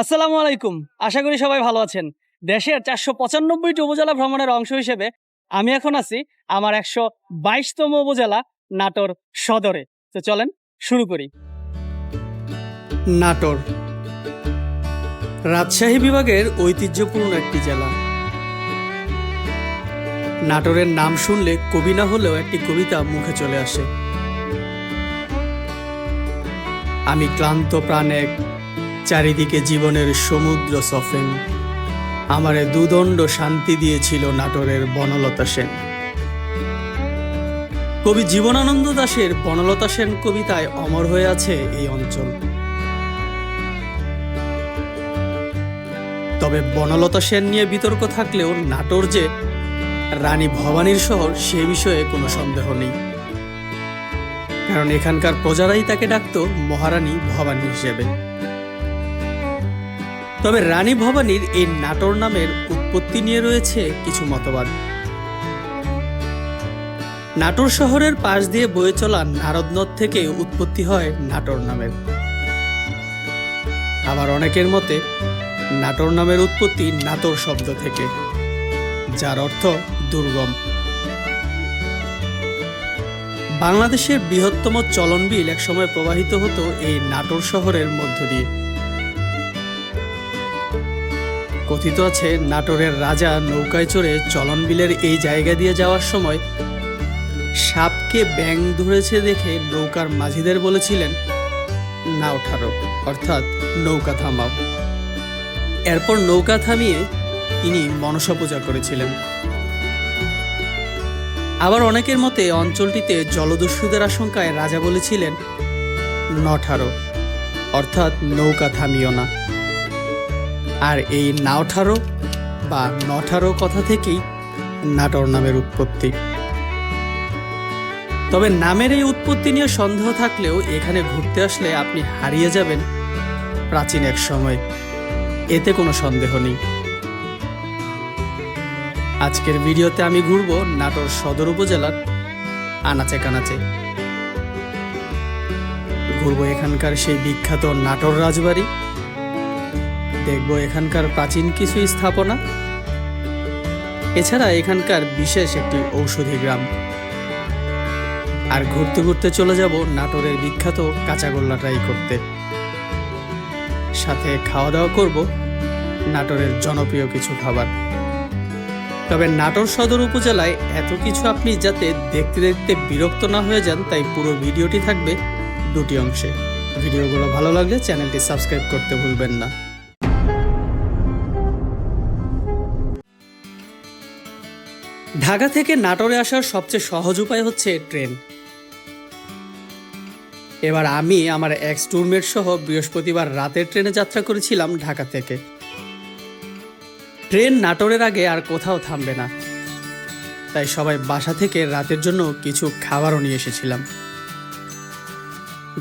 আসসালামু আলাইকুম। আশা করি সবাই ভালো আছেন। দেশের চারশো পঁচানব্বইটি উপজেলা ভ্রমণের অংশ হিসেবে আমি এখন আছি আমার একশো বাইশতম উপজেলা নাটোর সদরে। তো চলেন, শুরু করি। নাটোর। রাজশাহী বিভাগের ঐতিহ্যপূর্ণ একটি জেলা। নাটোরের নাম শুনলে কবি না হলেও একটি কবিতা মুখে চলে আসে। আমি ক্লান্ত প্রাণে চারিদিকে জীবনের সমুদ্র সফেন। আমারে দুদণ্ড শান্তি দিয়েছিল নাটোরের বনলতা সেন। কবি জীবনানন্দ দাশের বনলতা সেন কবিতায় অমর হয়ে আছে এই অঞ্চল। তবে বনলতা সেন নিয়ে বিতর্ক থাকলেও নাটোর যে রানী ভবানীর শহর, সে বিষয়ে কোনো সন্দেহ নেই। কারণ এখানকার প্রজারাই তাকে ডাকত মহারানী ভবানী হিসেবে। তবে রানী ভবানীর এই নাটোর নামের উৎপত্তি নিয়ে রয়েছে কিছু মতবাদ। নাটোর শহরের পাশ দিয়ে বয়ে চলা নারদ নদ থেকে উৎপত্তি হয় নাটোর নামের। আবার অনেকের মতে, নাটোর নামের উৎপত্তি নাটোর শব্দ থেকে, যার অর্থ দুর্গম। বাংলাদেশের বৃহত্তম চলনবিল একসময় প্রবাহিত হতো এই নাটোর শহরের মধ্য দিয়ে। কথিত আছে, নাটোরের রাজা নৌকায় চড়ে চলনবিলের এই জায়গা দিয়ে যাওয়ার সময় সাপকে ব্যাং ধরেছে দেখে নৌকার মাঝিদের বলেছিলেন, নাও ঠারো, অর্থাৎ নৌকা থামাও। এরপর নৌকা থামিয়ে তিনি মনসা পূজা করেছিলেন। আবার অনেকের মতে অঞ্চলটিতে জলদস্যুদের আশঙ্কায় রাজা বলেছিলেন নঠারো অর্থাৎ নৌকা থামিও না। আর এই নাওঠারো বা নঠারো কথা থেকেই নাটোর নামের উৎপত্তি। তবে নামের এই উৎপত্তি নিয়ে সন্দেহ থাকলেও এখানে ঘুরতে আসলে আপনি হারিয়ে যাবেন প্রাচীন এক সময়। এতে কোনো সন্দেহ নেই। আজকের ভিডিওতে আমি ঘুরবো নাটোর সদর উপজেলার আনাচে কানাচে। ঘুরবো এখানকার সেই বিখ্যাত নাটোর রাজবাড়ি। দেখব এখানকার প্রাচীন কিছু স্থাপনা। এছাড়া এখানকার বিশেষ একটি ঔষধি গ্রাম। আর ঘুরতে ঘুরতে চলে যাব নাটোরের বিখ্যাত কাঁচাগোল্লা ট্রাই করতে। সাথে খাওয়া দাওয়া করব নাটোরের জনপ্রিয় কিছু খাবার। তবে নাটোর সদর উপজেলায় এত কিছু আপনি যাতে দেখতে দেখতে বিরক্ত না হয়ে যান, তাই পুরো ভিডিওটি থাকবে দুটি অংশে। ভিডিওগুলো ভালো লাগলে চ্যানেলটি সাবস্ক্রাইব করতে ভুলবেন না। ঢাকা থেকে নাটোরে আসার সবচেয়ে সহজ উপায় হচ্ছে ট্রেন। এবার আমি আমার এক্স টুরমেট সহ বৃহস্পতিবার রাতের ট্রেনে যাত্রা করেছিলাম ঢাকা থেকে। ট্রেন নাটোরের আগে আর কোথাও থামবে না। তাই সবাই বাসা থেকে রাতের জন্য কিছু খাবারও নিয়ে এসেছিলাম।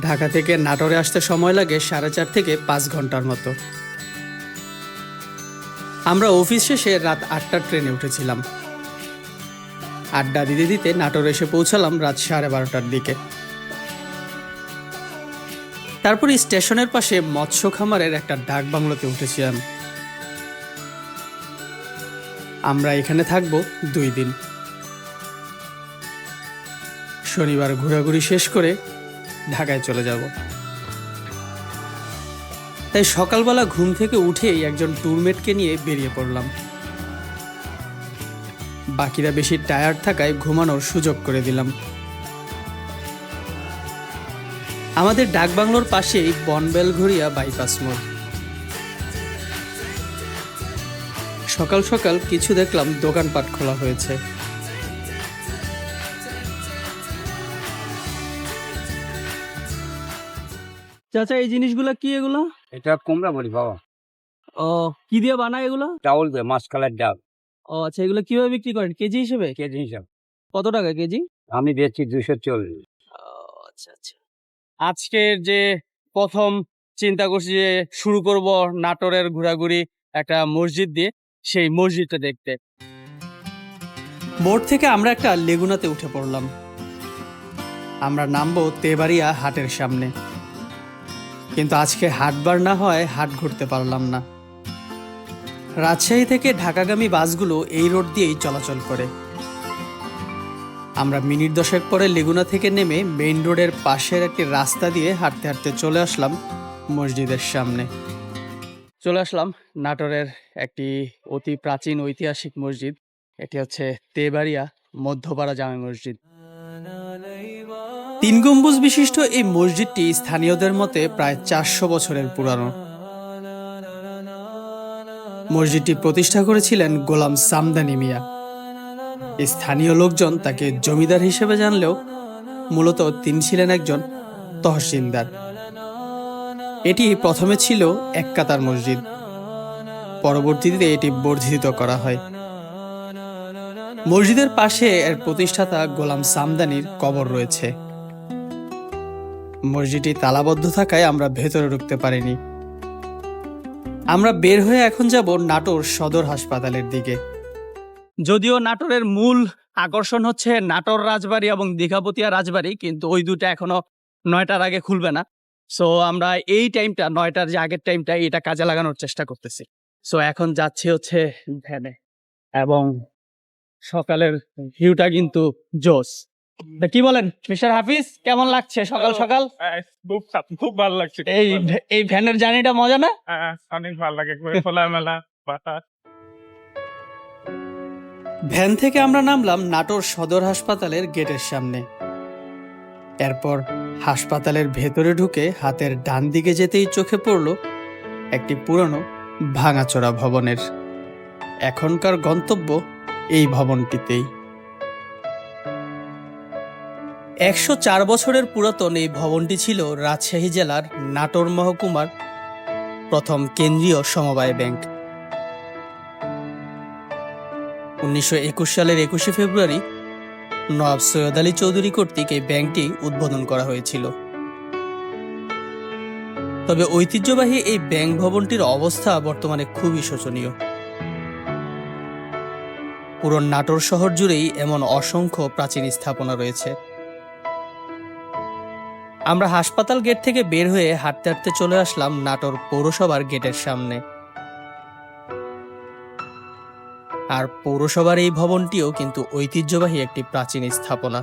ঢাকা থেকে নাটোরে আসতে সময় লাগে সাড়ে চার থেকে পাঁচ ঘণ্টার মতো। আমরা অফিস শেষে রাত আটটার ট্রেনে উঠেছিলাম। আড্ডা দিতে দিতে নাটোর এসে পৌঁছালাম রাত সাড়ে বারোটার দিকে। তারপর স্টেশনের পাশে মৎস্য খামারের একটা ডাক বাংলোতে উঠেছিলাম আমরা এখানে থাকব দুই দিন। শনিবার ঘোরাঘুরি শেষ করে ঢাকায় চলে যাব। তাই সকালবেলা ঘুম থেকে উঠেই একজন ট্যুরমেটকে নিয়ে বেরিয়ে পড়লাম। বাকিরা বেশি টায়ার্ড থাকায় ঘুমানোর সুযোগ করে দিলাম। আমাদের ডাকবাংলোর পাশেই বনবেলঘরিয়া বাইপাস মোড় সকাল সকাল কিছু দেখলাম দোকানপাট খোলা হয়েছে। চাচা এই জিনিসগুলা কি এগুলো? এটা কুমড়া বলি বাবা। ও কি দিয়ে বানায় এগুলো? চাউল দিয়ে মাছ কালার ডাল। ও আচ্ছা এগুলো কীভাবে বিক্রি করেন? কেজি হিসেবে? কেজি হিসাব। কত টাকা কেজি? আমি দিয়েছি দুশো চল্লিশ। আচ্ছা আচ্ছা। আজকের যে প্রথম চিন্তা করছি যে শুরু করব নাটোরের ঘোরাঘুরি একটা মসজিদ দিয়ে সেই মসজিদটা দেখতে। বোর্ড থেকে আমরা একটা লেগুনাতে উঠে পড়লাম। আমরা নামবো তেবাড়িয়া হাটের সামনে। কিন্তু আজকে হাটবার না হয় হাট ঘুরতে পারলাম না। রাজশাহী থেকে ঢাকাগামী বাসগুলো এই রোড দিয়েই চলাচল করে। আমরা মিনিট দশেক পরে লেগুনা থেকে নেমে মেইন রোডের পাশের একটি রাস্তা দিয়ে হাঁটতে হাঁটতে চলে আসলাম মসজিদের সামনে। চলে আসলাম নাটোরের একটি অতি প্রাচীন ঐতিহাসিক মসজিদ। এটি হচ্ছে তেবাড়িয়া মধ্যপাড়া জামে মসজিদ। তিন গম্বুজ বিশিষ্ট এই মসজিদটি স্থানীয়দের মতে প্রায় চারশো বছরের পুরানো। মসজিদটি প্রতিষ্ঠা করেছিলেন গোলাম সামদানি মিয়া। স্থানীয় লোকজন তাকে জমিদার হিসেবে জানলেও মূলত তিনি ছিলেন একজন তহসিলদার। এটি প্রথমে ছিল এক কাতার মসজিদ। পরবর্তীতে এটি বর্ধিত করা হয়। মসজিদের পাশে এর প্রতিষ্ঠাতা গোলাম সামদানির কবর রয়েছে। মসজিদটি তালাবদ্ধ থাকায় আমরা ভেতরে ঢুকতে পারিনি। আমরা বের হয়ে এখন যাব নাটোর সদর হাসপাতালের দিকে। যদিও নাটোরের মূল আকর্ষণ হচ্ছে নাটোর রাজবাড়ি এবং দীঘাপতিয়া রাজবাড়ি, কিন্তু ওই দুটো এখনও নয়টার আগে খুলবে না। সো আমরা এই টাইমটা নয়টার যে আগের টাইমটা এটা কাজে লাগানোর চেষ্টা করতেছি। সো এখন যাচ্ছি হচ্ছে ভ্যানে এবং সকালের ভিউটা কিন্তু তা কি বলেন? মিস্টার হাফিজ কেমন লাগছে? সকাল সকাল? হ্যাঁ, খুব খুব ভালো লাগছে। এই। এই ভ্যানের জার্নিটা মজা না? হ্যাঁ, অনেক ভালো লাগে খোলামেলা বাতাস। ভ্যান থেকে আমরা নামলাম নাটোর সদর হাসপাতালের গেটের সামনে। এরপর হাসপাতালের ভেতরে ঢুকে হাতের ডান দিকে যেতেই চোখে পড়ল একটি পুরনো ভাঙাচোরা ভবনের। এখনকার গন্তব্য এই ভবনটিতেই। একশো চার বছরের পুরাতন এই ভবনটি ছিল রাজশাহী জেলার নাটোর মহকুমার প্রথম কেন্দ্রীয় সমবায় ব্যাংক। উনিশশো একুশ সালের একুশে ফেব্রুয়ারি নবাব সৈয়দ আলী চৌধুরী কর্তৃক এই ব্যাংকটি উদ্বোধন করা হয়েছিল। তবে ঐতিহ্যবাহী এই ব্যাংক ভবনটির অবস্থা বর্তমানে খুবই শোচনীয়। পুরো নাটোর শহর জুড়েই এমন অসংখ্য প্রাচীন স্থাপনা রয়েছে। আমরা হাসপাতাল গেট থেকে বের হয়ে হাঁটতে হাঁটতে চলে আসলাম নাটোর পৌরসভার গেটের সামনে। আর পৌরসভার এই ভবনটিও কিন্তু ঐতিহ্যবাহী একটি প্রাচীন স্থাপনা।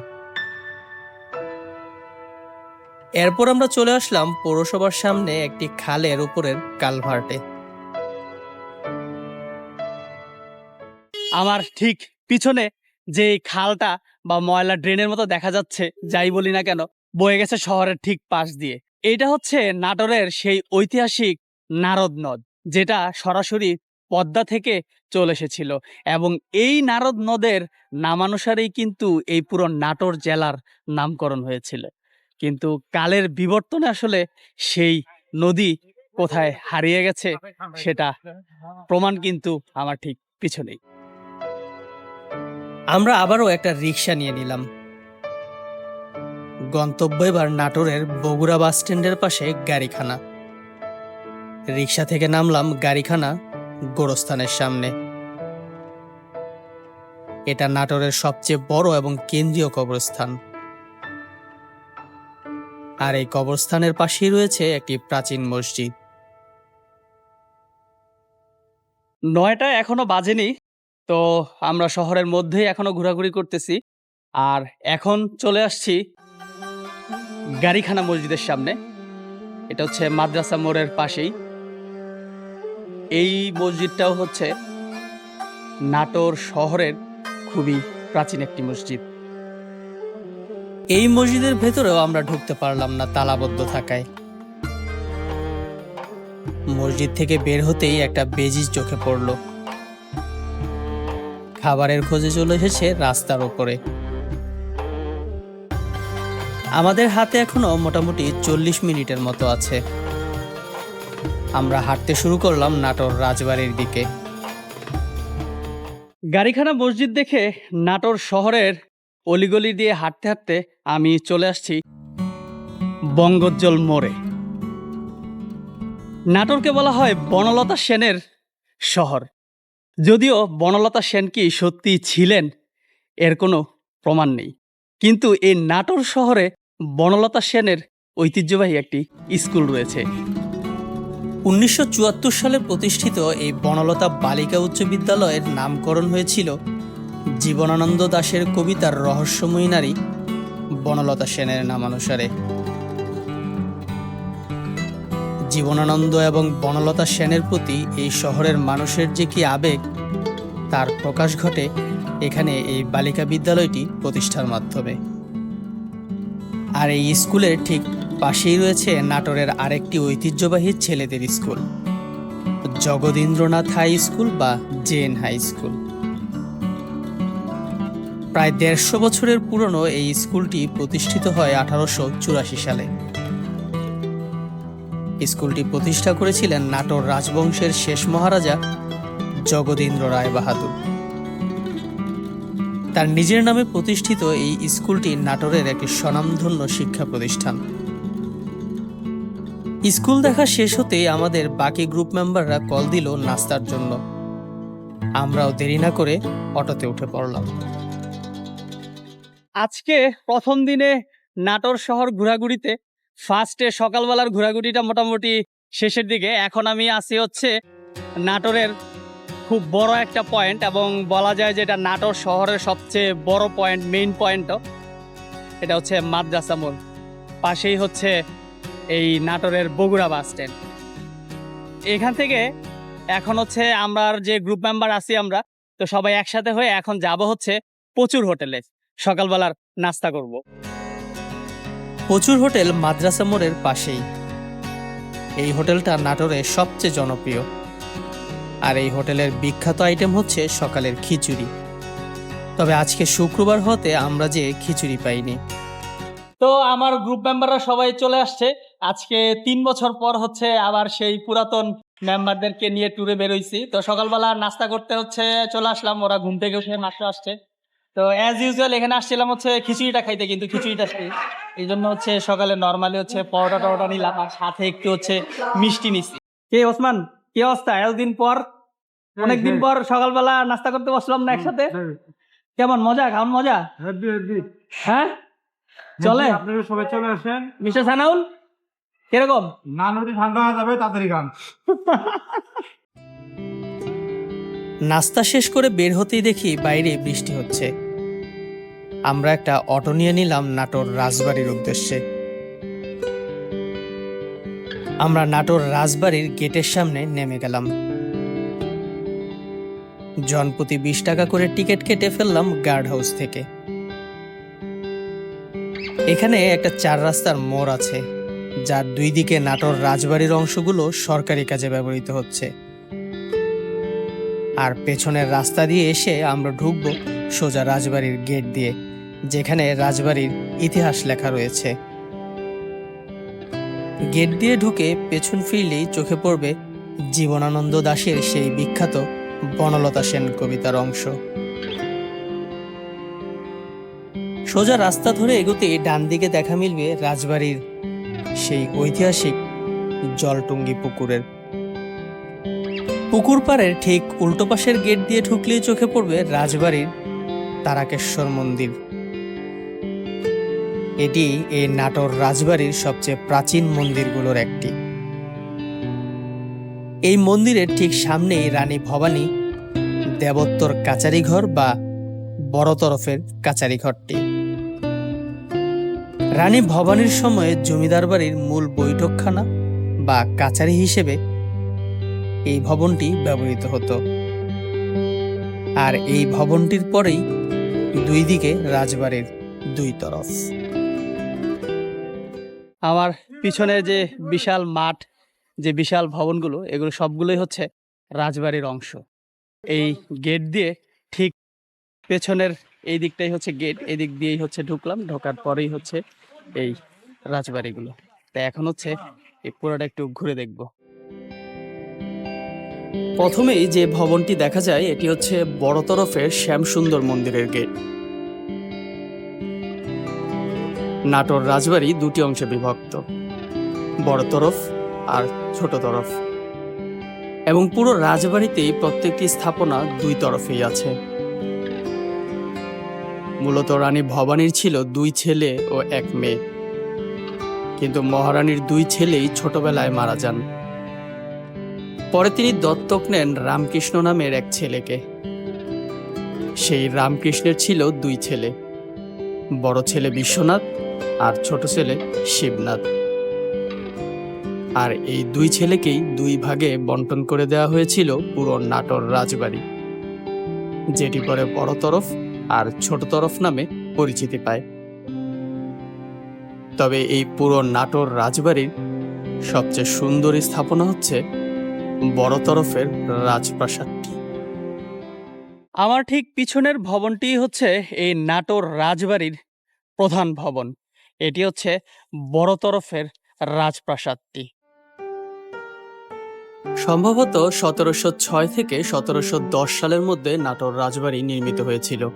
এরপর আমরা চলে আসলাম পৌরসভার সামনে একটি খালের উপরের কালভার্টে। আমার ঠিক পিছনে যে খালটা বা ময়লা ড্রেনের মতো দেখা যাচ্ছে, যাই বলি না কেন বয়ে গেছে শহরের ঠিক পাশ দিয়ে। এটা হচ্ছে নাটোরের সেই ঐতিহাসিক নারদ নদ, যেটা সরাসরি পদ্মা থেকে চলে এসেছিল। এবং এই নারদ নদের নামানুসারেই কিন্তু এই পুরো নাটোর জেলার নামকরণ হয়েছিল। কিন্তু কালের বিবর্তনে আসলে সেই নদী কোথায় হারিয়ে গেছে সেটা প্রমাণ কিন্তু আমার ঠিক পিছনেই। আমরা আবারও একটা রিক্সা নিয়ে নিলাম। গন্তব্য এবার নাটোরের বগুড়া বাস স্ট্যান্ডের পাশে গাড়িখানা। রিক্সা থেকে নামলাম গাড়িখানা গোরস্থানের সামনে। এটা নাটোরের সবচেয়ে বড় এবং কেন্দ্রীয় কবরস্থান। আর এই কবরস্থানের পাশেই রয়েছে একটি প্রাচীন মসজিদ। নয়টা এখনও বাজেনি, তো আমরা শহরের মধ্যেই এখনও ঘোরাঘুরি করতেছি। আর এখন চলে আসছি গাড়িখানা মসজিদের সামনে। এটা হচ্ছে মাদ্রাসা মোড়ের পাশেই। এই মসজিদটাও হচ্ছে নাটোর শহরের খুবই প্রাচীন একটি মসজিদ। এই মসজিদের ভেতরেও আমরা ঢুকতে পারলাম না তালাবদ্ধ থাকায়। মসজিদ থেকে বের হতেই একটা বেজিস চোখে পড়ল। খাবারের খোঁজে চলে এসেছে রাস্তার ওপরে। আমাদের হাতে এখনও মোটামুটি চল্লিশ মিনিটের মতো আছে। আমরা হাঁটতে শুরু করলাম নাটোর রাজবাড়ির দিকে। গাড়িখানা মসজিদ দেখে নাটোর শহরের অলিগলি দিয়ে হাঁটতে হাঁটতে আমি চলে আসছি বঙ্গোজ্জ্বল মোড়ে। নাটোরকে বলা হয় বনলতা সেনের শহর। যদিও বনলতা সেন কি সত্যি ছিলেন, এর কোনো প্রমাণ নেই। কিন্তু এই নাটোর শহরে বনলতা সেনের ঐতিহ্যবাহী একটি স্কুল রয়েছে। উনিশশো চুয়াত্তর সালে প্রতিষ্ঠিত এই বনলতা বালিকা উচ্চ বিদ্যালয়ের নামকরণ হয়েছিল জীবনানন্দ দাশের কবিতার রহস্যময়ী নারী বনলতা সেনের নামানুসারে। জীবনানন্দ এবং বনলতা সেনের প্রতি এই শহরের মানুষের যে কি আবেগ, তার প্রকাশ ঘটে এখানে এই বালিকা বিদ্যালয়টি প্রতিষ্ঠার মাধ্যমে। আর এই স্কুলের ঠিক পাশেই রয়েছে নাটোরের আরেকটি ঐতিহ্যবাহী ছেলেদের স্কুল। জগদীন্দ্রনাথ হাই স্কুল বা জেএন হাই স্কুল। প্রায় দেড়শো বছরের পুরনো এই স্কুলটি প্রতিষ্ঠিত হয় আঠারোশো চুরাশি সালে। স্কুলটি প্রতিষ্ঠা করেছিলেন নাটোর রাজবংশের শেষ মহারাজা জগদীন্দ্র রায় বাহাদুর। তার নিজের নামে প্রতিষ্ঠিত এই স্কুলটি নাটোরের একটি স্বনামধন্য শিক্ষা প্রতিষ্ঠান। স্কুল দেখা শেষ হতেই আমাদের বাকি গ্রুপ মেম্বাররা কল দিল নাস্তার জন্য। আমরাও দেরি না করে অটোতে উঠে পড়লাম। আজকে প্রথম দিনে নাটোর শহর ঘোরাঘুরিতে ফার্স্টে সকালবেলার ঘোরাঘুরিটা মোটামুটি শেষের দিকে। এখন আমি আছি হচ্ছে নাটোরের খুব বড় একটা পয়েন্ট এবং বলা যায় যে এটা নাটোর শহরের সবচেয়ে বড় পয়েন্ট মেইন পয়েন্টও এটা হচ্ছে মাদ্রাসা মোড় পাশেই হচ্ছে এই নাটোরের বগুড়া বাস স্ট্যান্ড এখান থেকে এখন হচ্ছে আমরা যে গ্রুপ মেম্বার আছি আমরা, তো সবাই একসাথে হয়ে এখন যাব হচ্ছে প্রচুর হোটেলে। সকালবেলার নাস্তা করব। প্রচুর হোটেল মাদ্রাসা মোড়ের পাশেই। এই হোটেলটা নাটোরে সবচেয়ে জনপ্রিয়। আর এই হোটেলের বিখ্যাত আইটেম হচ্ছে সকালের খিচুড়ি। তবে আজকে শুক্রবার হতে আমরা যে খিচুড়ি পাইনি। তো আমার গ্রুপ মেম্বাররা সবাই চলে আসছে। আজকে তিন বছর পর হচ্ছে আবার সেই পুরাতন মেম্বারদেরকে নিয়ে ট্যুরে বেরোইছি। তো সকালবেলা নাস্তা করতে হচ্ছে, চলে আসলাম। ওরা ঘুম থেকে উঠে নাস্তা আসছে। তো অ্যাজ ইউজুয়াল এখানে আসছিলাম হচ্ছে খিচুড়িটা খাইতে, কিন্তু খিচুড়িটা এই জন্য হচ্ছে সকালে নর্মালি হচ্ছে পরোটা টরোটা নিলাম। আর সাথে একটু হচ্ছে মিষ্টি নিচ্ছি কে ওসমান? কি অবস্থা? এতদিন পর অনেকদিন পর সকালবেলা নাস্তা করতে বসলাম না একসাথে। কেমন মজা? খাওয়ান মজা? হ্যাঁ? চলে। আপনারা সবাই চলে আসেন। মিস্টার সানাউল কীরকম? না নদী ঠান্ডা হয়ে যাবে তাড়াতাড়ি গান নাস্তা শেষ করে বের হতেই দেখি বাইরে বৃষ্টি হচ্ছে। আমরা একটা অটো নিয়ে নিলাম নাটোর রাজবাড়ির উদ্দেশ্যে। আমরা নাটোর রাজবাড়ির গেটের সামনে নেমে গেলাম। জনপ্রতি বিশ টাকা করে টিকিট কেটে ফেললাম গার্ড হাউস থেকে। এখানে একটা চার রাস্তার মোড় আছে, যার দুই দিকে নাটোর রাজবাড়ির অংশগুলো সরকারি কাজে ব্যবহৃত হচ্ছে। আর পেছনের রাস্তা দিয়ে এসে আমরা ঢুকবো সোজা রাজবাড়ির গেট দিয়ে, যেখানে রাজবাড়ির ইতিহাস লেখা রয়েছে। গেট দিয়ে ঢুকে পেছন ফিরলেই চোখে পড়বে জীবনানন্দ দাশের সেই বিখ্যাত বনলতা সেন কবিতার অংশ। সোজা রাস্তা ধরে এগোতে ডান দিকে দেখা মিলবে রাজবাড়ির সেই ঐতিহাসিক জলটুঙ্গি পুকুরের। পুকুর পাড়ের ঠিক উল্টো পাশের গেট দিয়ে ঢুকলেই চোখে পড়বে রাজবাড়ির তারাকেশ্বর মন্দির। এটি এই নাটোর রাজবাড়ির সবচেয়ে প্রাচীন মন্দিরগুলোর একটি। এই মন্দিরের ঠিক সামনেই রানী ভবানী দেবত্তর কাচারি ঘর বা বড় তরফের কাচারি ঘরটি রানী ভবানীর সময়ে জমিদার বাড়ির মূল বৈঠকখানা বা কাচারি হিসেবে এই ভবনটি ব্যবহৃত হতো। আর এই ভবনটির পরেই দুই দিকে রাজবাড়ির দুই তরফ। আমার পিছনে যে বিশাল মাঠ যে বিশাল ভবনগুলো এগুলো সবগুলোই হচ্ছে রাজবাড়ির অংশ। এই গেট দিয়ে ঠিক পেছনের এই দিকটাই হচ্ছে গেট এই দিক দিয়েই হচ্ছে ঢুকলাম ঢোকার পরেই হচ্ছে এই রাজবাড়িগুলো। তা এখন হচ্ছে এই পুরোটা একটু ঘুরে দেখব। প্রথমেই যে ভবনটি দেখা যায় এটি হচ্ছে বড় তরফের শ্যামসুন্দর মন্দিরের গেট। নাটোর রাজবাড়ি দুটি অংশে বিভক্ত। বড় তরফ আর ছোট তরফ। এবং পুরো রাজবাড়িতেই প্রত্যেকটি স্থাপনা দুই তরফেই আছে। মূলত রানী ভবানীর ছিল দুই ছেলে ও এক মেয়ে। কিন্তু মহারানীর দুই ছেলেই ছোটবেলায় মারা যান। পরে তিনি দত্তক নেন রামকৃষ্ণ নামের এক ছেলেকে। সেই রামকৃষ্ণের ছিল দুই ছেলে। বড় ছেলে বিশ্বনাথ আর ছোট ছেলে শিবনাথ। আর এই দুই ছেলেকেই দুই ভাগে বন্টন করে দেওয়া হয়েছিল পুরো নাটোর রাজবাড়ি, যেটি পরে বড় তরফ আর ছোট তরফ নামে পরিচিতি পায়। তবে এই পুরো নাটোর রাজবাড়ির সবচেয়ে সুন্দর স্থাপনা হচ্ছে বড় তরফের রাজপ্রাসাদটি। আমার ঠিক পিছনের ভবনটি হচ্ছে এই নাটোর রাজবাড়ির প্রধান ভবন। এটি হচ্ছে বড় তরফের রাজপ্রাসাদটি। সম্ভবত সতেরোশো ছয় থেকে সতেরোশো দশ সালের মধ্যে নাটোর রাজবাড়ি নির্মিত হয়েছিল।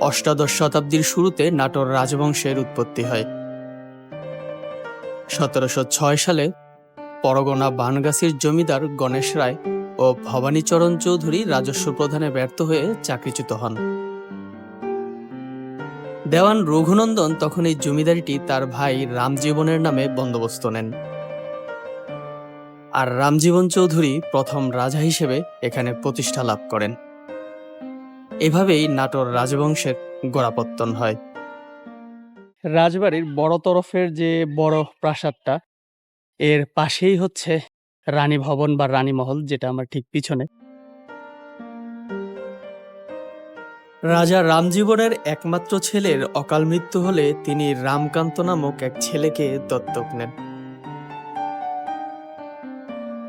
অষ্টাদশ শতাব্দীর শুরুতে নাটোর রাজবংশের উৎপত্তি হয়। সতেরোশো ছয় সালে পরগনা বানগাছির জমিদার গণেশ রায় ও ভবানীচরণ চৌধুরী রাজস্ব প্রধানে ব্যর্থ হয়ে চাকরিচ্যুত হন। দেওয়ান রঘুনন্দন তখন এই জমিদারিটি তার ভাই রামজীবনের নামে বন্দোবস্ত নেন। আর রামজীবন চৌধুরী প্রথম রাজা হিসেবে এখানে প্রতিষ্ঠা লাভ করেন। এভাবেই নাটোর রাজবংশের গোড়াপত্তন হয়। রাজবাড়ির বড় তরফের যে বড় প্রাসাদটা, এর পাশেই হচ্ছে রানী ভবন বা রানী মহল যেটা আমার ঠিক পিছনে। রাজা রামজীবনের একমাত্র ছেলের অকাল মৃত্যু হলে তিনি রামকান্ত নামক এক ছেলেকে দত্তক নেন।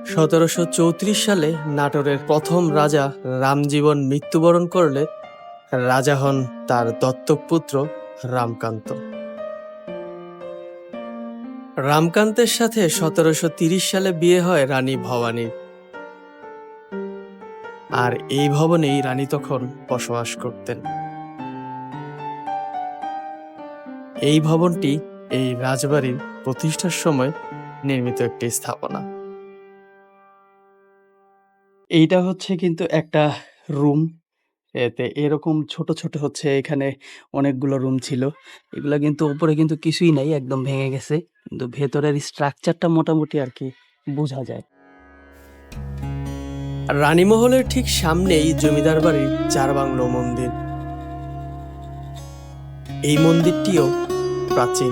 সতেরোশো চৌত্রিশ সালে নাটোরের প্রথম রাজা রামজীবন মৃত্যুবরণ করলে রাজা হন তার দত্তক পুত্র রামকান্ত। রামকান্তের সাথে সতেরোশো তিরিশ সালে বিয়ে হয় রানী ভবানীর আর এই ভবনেই রানী তখন বসবাস করতেন। এই ভবনটি এই রাজবাড়ির প্রতিষ্ঠার সময় নির্মিত একটি স্থাপনা। এইটা হচ্ছে কিন্তু একটা রুম। এতে এরকম ছোট ছোট হচ্ছে এখানে অনেকগুলো রুম ছিল। এগুলা কিন্তু উপরে কিন্তু কিছুই নাই, একদম ভেঙে গেছে। কিন্তু ভেতরের স্ট্রাকচারটা মোটামুটি আর কি বোঝা যায়। রানীমহলের ঠিক সামনেই জমিদার বাড়ির চার বাংলো মন্দির। এই মন্দিরটিও প্রাচীন।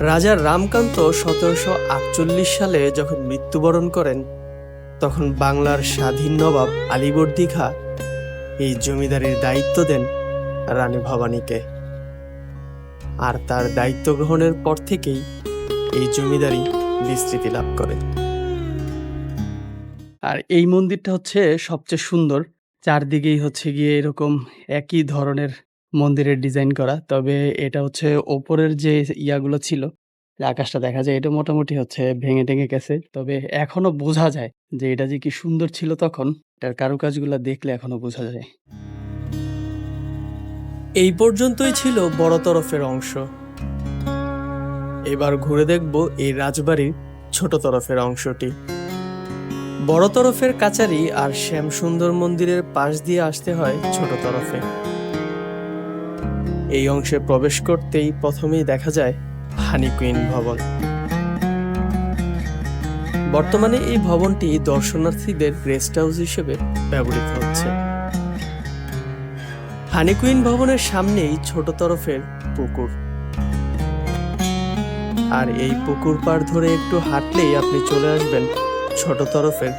রাজা রামকান্ত সতেরোশো আটচল্লিশ সালে যখন মৃত্যুবরণ করেন, তখন বাংলার স্বাধীন নবাব আলিবর্দী খা এই জমিদারির দায়িত্ব দেন রানী ভবানীকে। আর তার দায়িত্ব গ্রহণের পর থেকেই এই জমিদারি বিস্তৃতি লাভ করে। আর এই মন্দিরটা হচ্ছে সবচেয়ে সুন্দর। চারদিকেই হচ্ছে গিয়ে এরকম একই ধরনের মন্দিরের ডিজাইন করা। তবে এটা হচ্ছে ওপরের যে ইয়াগুলো ছিল যে আকাশটা দেখা যায় এটা মোটামুটি হচ্ছে ভেঙে টেঙে গেছে। তবে এখনও বোঝা যায় যে এটা যে কি সুন্দর ছিল তখন এটার কারুকাজগুলো দেখলে এখনও বোঝা যায়। এই পর্যন্তই ছিল বড় তরফের অংশ। এবার ঘুরে দেখব এই রাজবাড়ির ছোট তরফের অংশটি। বড় তরফের কাচারি আর শ্যাম সুন্দর মন্দিরের পাশ দিয়ে আসতে হয় ছোট তরফে। এই অংশে প্রবেশ করতেই প্রথমেই দেখা যায় হানি কুইন ভবন। বর্তমানে এই ভবনটি দর্শনার্থীদের রেস্ট হাউস হিসেবে ব্যবহৃত হচ্ছে। হানি কুইন ভবনের সামনেই ছোট তরফের পুকুর। আর এই পুকুর পাড় ধরে একটু হাঁটলেই আপনি চলে আসবেন ছোট তরফের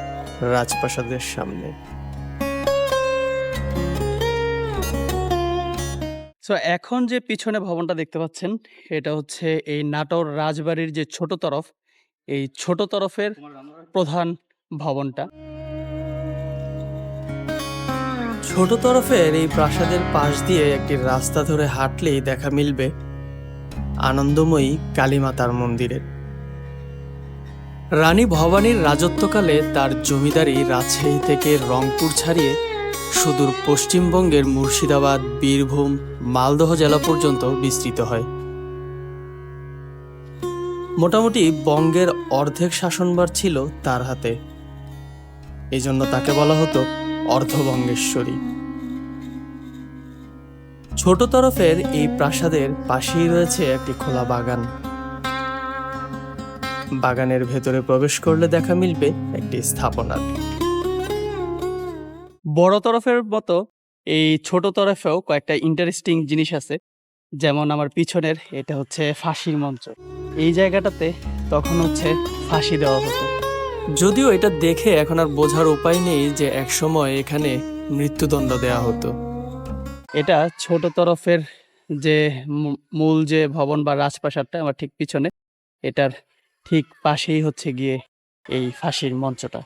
রাজপ্রাসাদের সামনে। সো এখন যে পিছনে ভবনটা দেখতে পাচ্ছেন এটা হচ্ছে এই নাটোর রাজবাড়ির যে ছোট তরফ এই ছোট তরফের প্রধান ভবনটা। ছোট তরফের এই প্রাসাদের পাশ দিয়ে একটি রাস্তা ধরে হাঁটলেই দেখা মিলবে আনন্দময়ী কালীমাতার মন্দিরের রানী ভবানীর রাজত্বকালে তার জমিদারি রাজশাহী থেকে রংপুর ছাড়িয়ে সুদূর পশ্চিমবঙ্গের মুর্শিদাবাদ, বীরভূম, মালদহ জেলা পর্যন্ত বিস্তৃত হয়। মোটামুটি বঙ্গের অর্ধেক শাসনভার ছিল তার হাতে। এজন্য তাকে বলা হতো অর্ধবঙ্গেশ্বরী। ছোট তরফের এই প্রাসাদের পাশেই রয়েছে একটি খোলা বাগান। বাগানের ভেতরে প্রবেশ করলে দেখা মিলবে একটি স্থাপনার বড় তরফের মতো এই ছোট তরফেও কয়েকটা ইন্টারেস্টিং জিনিস আছে। যেমন আমার পিছনের, এটা হচ্ছে ফাঁসির মঞ্চ। এই জায়গাটাতে তখন হচ্ছে ফাঁসি দেওয়া হতো। যদিও এটা দেখে এখন আর বোঝার উপায় নেই যে একসময় এখানে মৃত্যুদণ্ড দেওয়া হতো। এটা ছোট তরফের যে মূল যে ভবন বা রাজপ্রাসাদটা আমার ঠিক পিছনে, এটার ঠিক পাশেই হচ্ছে গিয়ে এই ফাঁসির মঞ্চটা।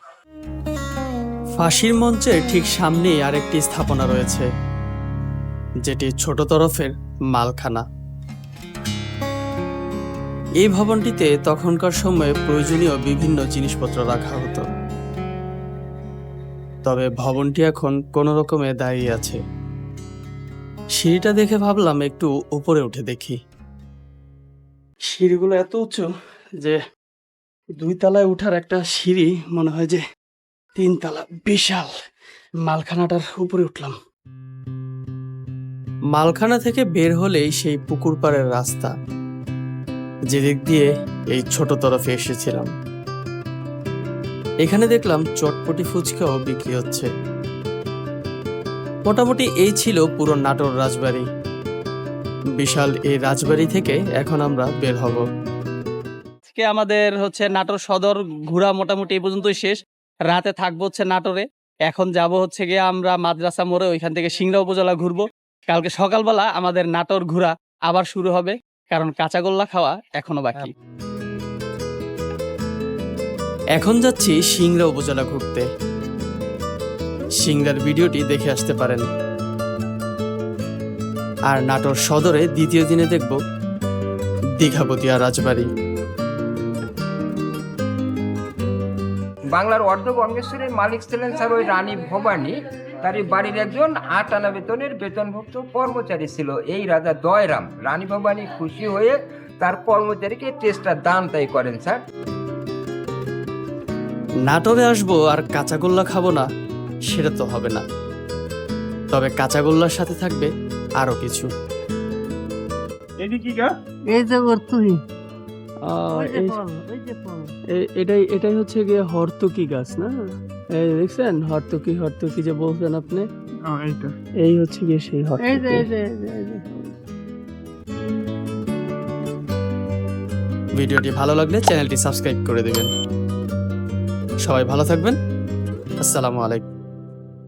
ফাঁসির মঞ্চের ঠিক সামনেই আরেকটি স্থাপনা রয়েছে, যেটি ছোট তরফের মালখানা। এই ভবনটিতে তখনকার সময়ে প্রয়োজনীয় বিভিন্ন জিনিসপত্র রাখা হতো। তবে ভবনটি এখন কোনো রকমে দাঁড়িয়ে আছে। সিঁড়িটা দেখে ভাবলাম একটু উপরে উঠে দেখি। সিঁড়িগুলো এত উঁচু যে দুই তলায় উঠার একটা সিঁড়ি মনে হয় যে তিন তলা। বিশাল। মালখানাটার উপরে উঠলাম। মালখানা থেকে বের হলেই সেই পুকুর পাড়ের রাস্তা। যেদিক দিয়ে এই ছোট তরফে এসেছিলাম। এখানে দেখলাম চটপটি ফুচকাও বিক্রি হচ্ছে। মোটামুটি এই ছিল পুরো নাটোর রাজবাড়ি। বিশাল এই রাজবাড়ি থেকে এখন আমরা বের হব। আজকে আমাদের হচ্ছে নাটোর সদর ঘোরা মোটামুটি এই পর্যন্তই শেষ। রাতে থাকব হচ্ছে নাটোরে। এখন যাব হচ্ছে গিয়ে আমরা মাদ্রাসা মোড়ে ওইখান থেকে সিংড়া উপজেলা ঘুরবো। কালকে সকালবেলা আমাদের নাটোর ঘোরা আবার শুরু হবে কারণ কাঁচাগোল্লা খাওয়া এখনও বাকি। এখন যাচ্ছি সিংড়া উপজেলা ঘুরতে। সিংড়ার ভিডিওটি দেখে আসতে পারেন। আর নাটোর সদরে দ্বিতীয় দিনে দেখব দীঘাপতিয়া রাজবাড়ি। বাংলার অর্ধবঙ্গেশ্বরের মালিক ছিলেন স্যার ওই রানী ভবানী। তার এই বাড়ির একজন আট আনা বেতনের বেতনভুক্ত কর্মচারী ছিল এই রাজা দয়রাম। রানী ভবানী খুশি হয়ে তার কর্মচারীকে টেস্টটা দান তাই করেন স্যার। নাটোরে আসব আর কাঁচাগোল্লা খাব না। সেটা তো হবে না। তবে কাঁচাগোল্লার সাথে থাকবে আরও কিছু। এটি কি গা। এই যে তুই। এটাই এটাই হচ্ছে গিয়ে হর্তুকি গাছ না? এই দেখছেন? হর্তুকি হর্তুকি যে বলছেন আপনি? এই হচ্ছে গিয়ে সেই হর্তুকি। এই যে এই যে, এই যে। ভিডিওটি ভালো লাগলে চ্যানেলটি সাবস্ক্রাইব করে দেবেন। সবাই ভালো থাকবেন। আসসালামু আলাইকুম।